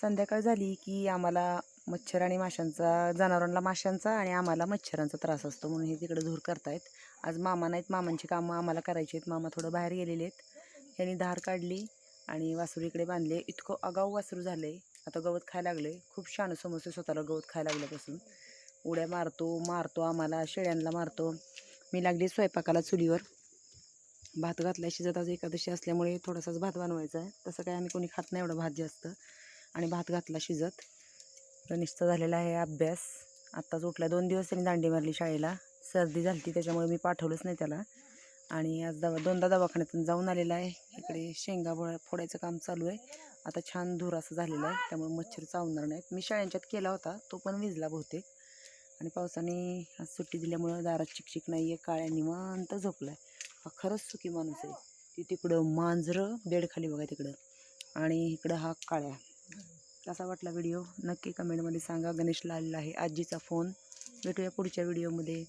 संध्याकाळ झाली की आम्हाला मच्छर आणि माशांचा जनावरांना माशांचा आणि आम्हाला मच्छरांचा त्रास असतो म्हणून हे तिकडे धूर करतायत. आज मामा नाहीत मामांची कामं आम्हाला करायची आहेत. मामा थोडं बाहेर गेलेले आहेत. यांनी धार काढली आणि वासरू इकडे बांधले. इतकं आगाऊ वासरू झालं आहे आता गवत खायला लागले खूप छान समजते स्वतःला गवत खायला लागल्यापासून. उड्या मारतो मारतो आम्हाला शेळ्यांना मारतो. मी लागली स्वयंपाकाला चुलीवर. भात घातला शिजत आज एकादशी असल्यामुळे थोडासाच भात बनवायचा आहे. तसं काय आम्ही कोणी खात नाही एवढा भात जास्त. आणि भात घातला शिजत. रनिष्ठचा झालेला आहे अभ्यास. आत्ताच उठला. दोन दिवस त्यांनी दांडी मारली शाळेला. सर्दी झाली ती त्याच्यामुळे मी पाठवलंच नाही त्याला. आणि आज दवा दोनदा दवाखान्यातून जाऊन आलेला आहे. इकडे शेंगा फोड फोडायचं काम चालू आहे. आता छान धूर असं झालेलं आहे. त्यामुळे मच्छर चावणार नाहीत. मी शाळेंच्यात केला होता. तो पण विजला बहुतेक. आणि पावसाने आज सुट्टी दिल्यामुळं दारात चिकचिक नाही आहे काळ्या निवांत झोपला आहे हा खरंच सुखी माणूस आहे. ती तिकडं मांजरं बेडखाली बघा तिकडं. आणि इकडं हा काळ्या. कसा वाटला व्हिडिओ नक्की कमेंटमध्ये सांगा. गणेशला आलेला आहे आजीचा फोन. भेटूया पुढच्या व्हिडिओमध्ये.